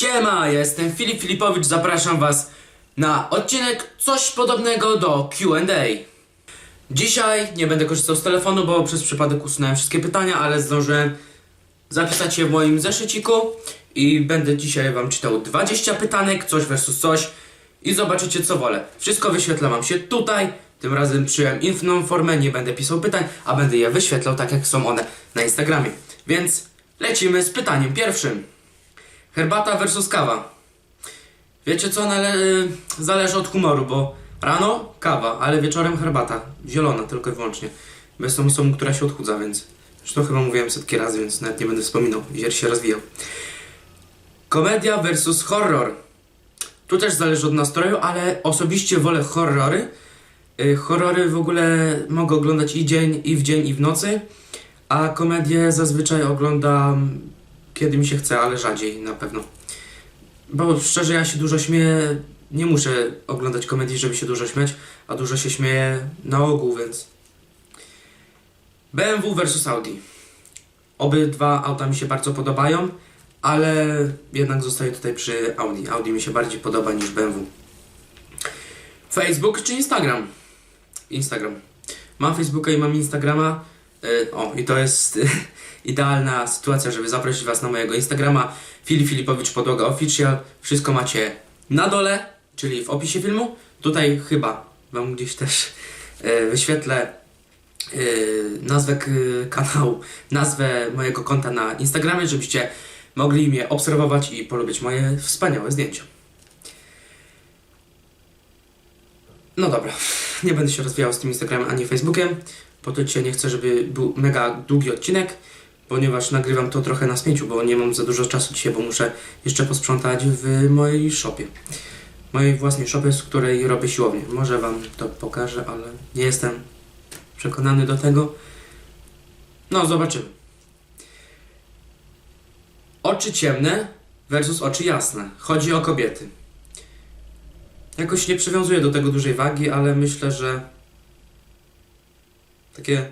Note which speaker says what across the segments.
Speaker 1: Siema, jestem Filip Filipowicz, zapraszam was na odcinek coś podobnego do Q&A. Dzisiaj nie będę korzystał z telefonu, bo przez przypadek usunąłem wszystkie pytania, ale zdążyłem zapisać je w moim zeszyciku i będę dzisiaj wam czytał 20 pytanek, coś versus coś i zobaczycie co wolę. Wszystko wyświetla wam się tutaj, tym razem przyjąłem inną formę, nie będę pisał pytań, a będę je wyświetlał tak jak są one na Instagramie. Więc lecimy z pytaniem pierwszym. Herbata versus kawa. Wiecie co, nale- y, zależy od humoru, bo rano kawa, ale wieczorem herbata. Zielona tylko i wyłącznie. Bez tą osobą, która się odchudza, więc... Zresztą chyba mówiłem setki razy, więc nawet nie będę wspominał. Zier się rozwijał. Komedia versus horror. Tu też zależy od nastroju, ale osobiście wolę horrory. Y, Horrory w ogóle mogę oglądać i dzień, i w dzień, i w nocy. A komedię zazwyczaj oglądam kiedy mi się chce, ale rzadziej na pewno. Bo szczerze ja się dużo śmieję, nie muszę oglądać komedii, żeby się dużo śmiać, a dużo się śmieję na ogół, więc... BMW versus Audi. Obydwa auta mi się bardzo podobają, ale jednak zostaję tutaj przy Audi. Audi mi się bardziej podoba niż BMW. Facebook czy Instagram? Instagram. Mam Facebooka i mam Instagrama. Y, O, i to jest idealna sytuacja, żeby zaprosić Was na mojego Instagrama Filip Filipowicz Podłoga Official. Wszystko macie na dole, czyli w opisie filmu. Tutaj chyba Wam gdzieś też y, wyświetlę y, nazwę kanału, nazwę mojego konta na Instagramie, żebyście mogli mnie obserwować i polubić moje wspaniałe zdjęcia. No dobra, nie będę się rozwijał z tym Instagramem ani Facebookiem, po to dzisiaj nie chcę, żeby był mega długi odcinek, ponieważ nagrywam to trochę na spięciu, bo nie mam za dużo czasu dzisiaj, bo muszę jeszcze posprzątać w mojej shopie. Mojej własnej shopie, z której robię siłownię. Może Wam to pokażę, ale nie jestem przekonany do tego. No, zobaczymy. Oczy ciemne versus oczy jasne. Chodzi o kobiety. Jakoś nie przywiązuję do tego dużej wagi, ale myślę, że takie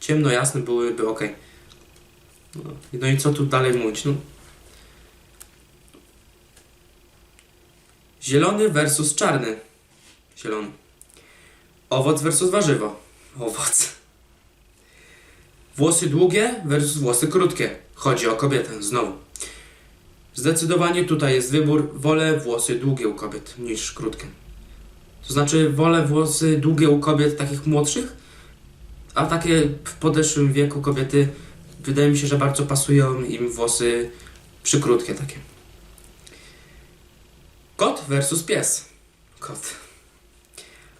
Speaker 1: ciemno-jasne byłyby ok. No, no i co tu dalej mówić? No. Zielony versus czarny. Zielony. Owoc versus warzywo. Owoc. Włosy długie versus włosy krótkie. Chodzi o kobietę, znowu. Zdecydowanie tutaj jest wybór. Wolę włosy długie u kobiet niż krótkie. To znaczy, wolę włosy długie u kobiet takich młodszych, a takie w podeszłym wieku kobiety wydaje mi się, że bardzo pasują im włosy przykrótkie takie. Kot versus pies. Kot.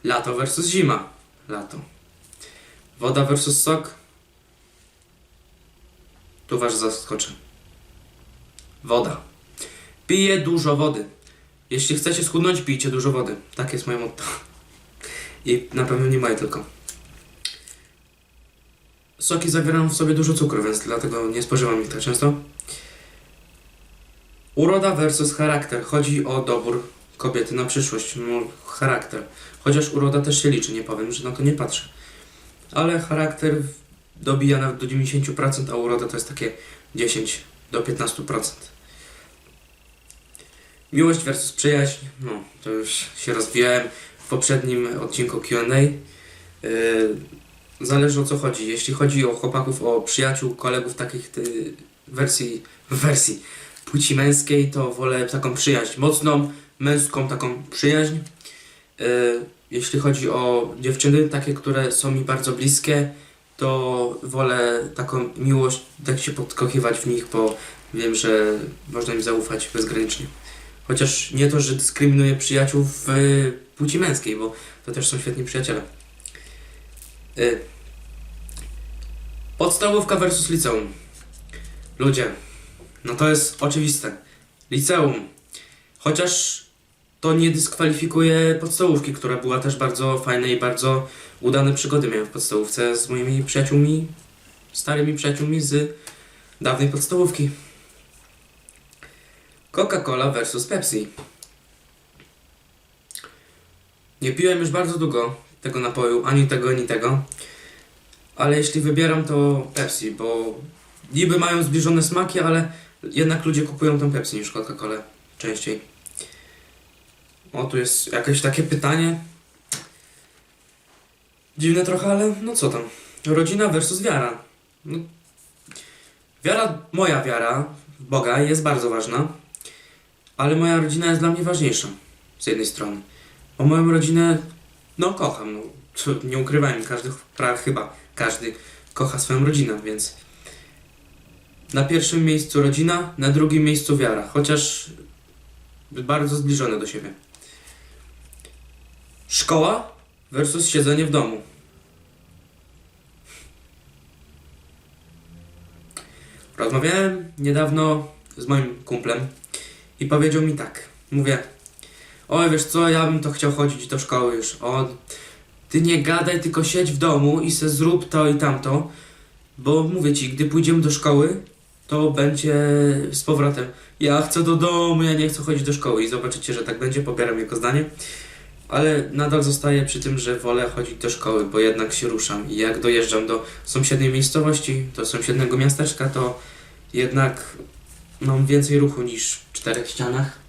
Speaker 1: Lato versus zima. Lato. Woda versus sok. Tu was zaskoczę. Woda. Piję dużo wody. Jeśli chcecie schudnąć, pijcie dużo wody. Tak jest moje motto. I na pewno nie moje tylko. Soki zawierają w sobie dużo cukru, więc dlatego nie spożywam ich tak często. Uroda versus charakter. Chodzi o dobór kobiety na przyszłość. No, charakter. Chociaż uroda też się liczy, nie powiem, że na to nie patrzę. Ale charakter dobija nawet do 90%, a uroda to jest takie 10 do 15%. Miłość versus przyjaźń. No, to już się rozwijałem w poprzednim odcinku QA. Yy, zależy o co chodzi. Jeśli chodzi o chłopaków, o przyjaciół, kolegów takich ty, wersji, wersji płci męskiej, to wolę taką przyjaźń. Mocną, męską taką przyjaźń. Yy, jeśli chodzi o dziewczyny, takie, które są mi bardzo bliskie, to wolę taką miłość, tak się podkochiwać w nich, bo wiem, że można im zaufać bezgranicznie. Chociaż nie to, że dyskryminuję przyjaciół w płci męskiej, bo to też są świetni przyjaciele. Y. Podstawówka versus liceum. Ludzie, no to jest oczywiste. Liceum. Chociaż to nie dyskwalifikuje podstawówki, która była też bardzo fajna i bardzo udane przygody miałem w podstawówce z moimi przyjaciółmi, starymi przyjaciółmi z dawnej podstawówki. Coca-Cola versus Pepsi. Nie piłem już bardzo długo tego napoju, ani tego, ani tego. Ale jeśli wybieram, to Pepsi, bo niby mają zbliżone smaki, ale jednak ludzie kupują tą Pepsi niż Coca-Colę częściej. O, tu jest jakieś takie pytanie. Dziwne trochę, ale no co tam. Rodzina versus wiara. No, wiara, moja wiara w Boga jest bardzo ważna, ale moja rodzina jest dla mnie ważniejsza. Z jednej strony. Bo moją rodzinę, no kocham, no. Nie ukrywajmy, każdy, pra, chyba każdy kocha swoją rodzinę, więc na pierwszym miejscu rodzina, na drugim miejscu wiara, chociaż bardzo zbliżone do siebie. Szkoła versus siedzenie w domu. Rozmawiałem niedawno z moim kumplem i powiedział mi tak. Mówię, oj wiesz co, ja bym to chciał chodzić do szkoły już. O, ty nie gadaj, tylko siedź w domu i se zrób to i tamto. Bo mówię ci, gdy pójdziemy do szkoły, to będzie z powrotem. Ja chcę do domu, ja nie chcę chodzić do szkoły. I zobaczycie, że tak będzie, popieram jego zdanie. Ale nadal zostaję przy tym, że wolę chodzić do szkoły, bo jednak się ruszam. I jak dojeżdżam do sąsiedniej miejscowości, do sąsiedniego miasteczka, to jednak mam więcej ruchu niż w czterech ścianach.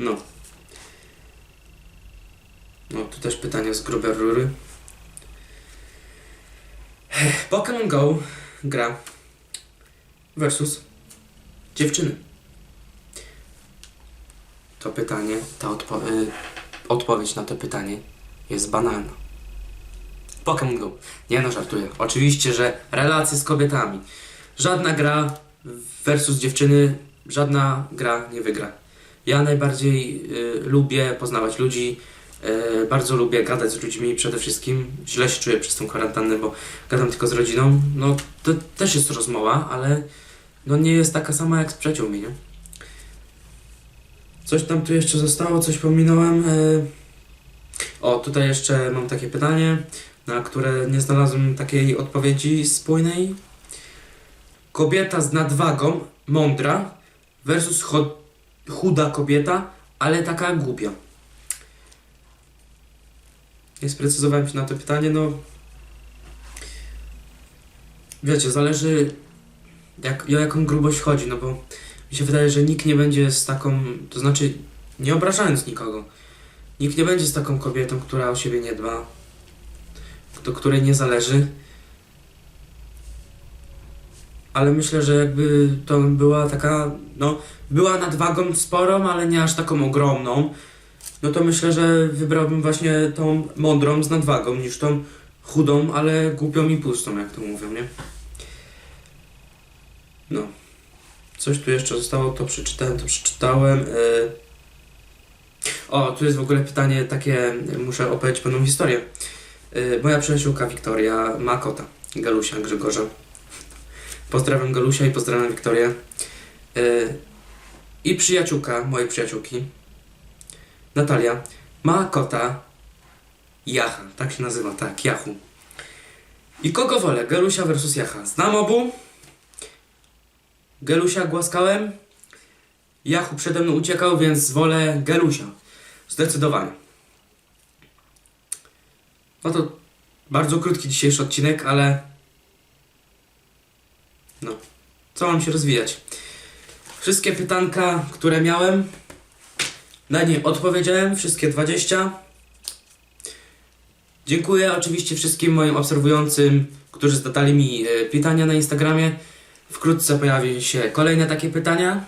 Speaker 1: No. No, tu też pytania z grubej rury. Pokémon Go gra versus dziewczyny. To pytanie, ta odpo- y, odpowiedź na to pytanie jest banalna. Pokémon Go. Nie no, żartuję. Oczywiście, że relacje z kobietami. Żadna gra versus dziewczyny, żadna gra nie wygra. Ja najbardziej y, lubię poznawać ludzi, y, bardzo lubię gadać z ludźmi przede wszystkim. Źle się czuję przez tą kwarantannę, bo gadam tylko z rodziną. No, to też jest rozmowa, ale no nie jest taka sama jak z przyjaciółmi, nie? Coś tam tu jeszcze zostało, coś pominąłem. y. O, tutaj jeszcze mam takie pytanie, na które nie znalazłem takiej odpowiedzi spójnej. Kobieta z nadwagą, mądra, versus cho- chuda kobieta, ale taka głupia. Nie sprecyzowałem się na to pytanie, no. Wiecie, zależy jak, o jaką grubość chodzi, no bo mi się wydaje, że nikt nie będzie z taką, to znaczy nie obrażając nikogo, nikt nie będzie z taką kobietą, która o siebie nie dba, do której nie zależy. Ale myślę, że jakby to była taka, no, była nadwagą sporą, ale nie aż taką ogromną, no to myślę, że wybrałbym właśnie tą mądrą z nadwagą niż tą chudą, ale głupią i pustą, jak to mówią, nie? No. Coś tu jeszcze zostało, to przeczytałem, to przeczytałem. y. O, tu jest w ogóle pytanie takie, muszę opowiedzieć pewną historię. Y, Moja przyjaciółka Wiktoria ma kota, Galusia Grzegorza. Pozdrawiam Galusia i pozdrawiam Wiktorię. Y, I przyjaciółka mojej przyjaciółki, Natalia, ma kota Jacha, tak się nazywa, tak, Jachu. I kogo wolę, Galusia versus Jacha? Znam obu. Gelusia głaskałem. Jachu przede mną uciekał, więc wolę Gelusia. Zdecydowanie. No to bardzo krótki dzisiejszy odcinek, ale no, co mam się rozwijać? Wszystkie pytanka, które miałem, na nie odpowiedziałem, wszystkie 20. Dziękuję oczywiście wszystkim moim obserwującym, którzy zadali mi e, pytania na Instagramie. Wkrótce pojawi się kolejne takie pytania.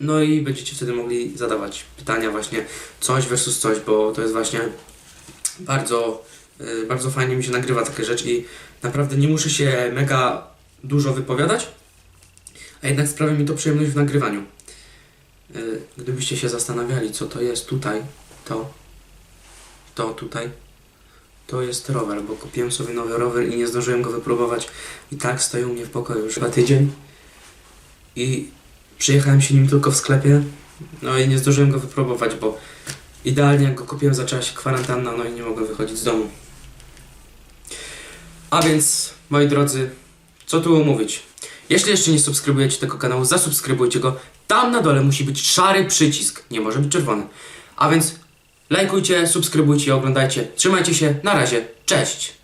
Speaker 1: No i będziecie wtedy mogli zadawać pytania właśnie coś versus coś, bo to jest właśnie bardzo, y, bardzo fajnie mi się nagrywa takie rzeczy i naprawdę nie muszę się mega dużo wypowiadać, a jednak sprawia mi to przyjemność w nagrywaniu. Y, Gdybyście się zastanawiali, co to jest tutaj, to, to tutaj, to jest rower, bo kupiłem sobie nowy rower i nie zdążyłem go wypróbować. I tak stoi u mnie w pokoju już chyba tydzień. I przyjechałem się nim tylko w sklepie. No i nie zdążyłem go wypróbować, bo idealnie jak go kupiłem zaczęła się kwarantanna, no i nie mogłem wychodzić z domu. A więc, moi drodzy, co tu mówić? Jeśli jeszcze nie subskrybujecie tego kanału, zasubskrybujcie go. Tam na dole musi być szary przycisk, nie może być czerwony. A więc lajkujcie, subskrybujcie i oglądajcie. Trzymajcie się, na razie, cześć!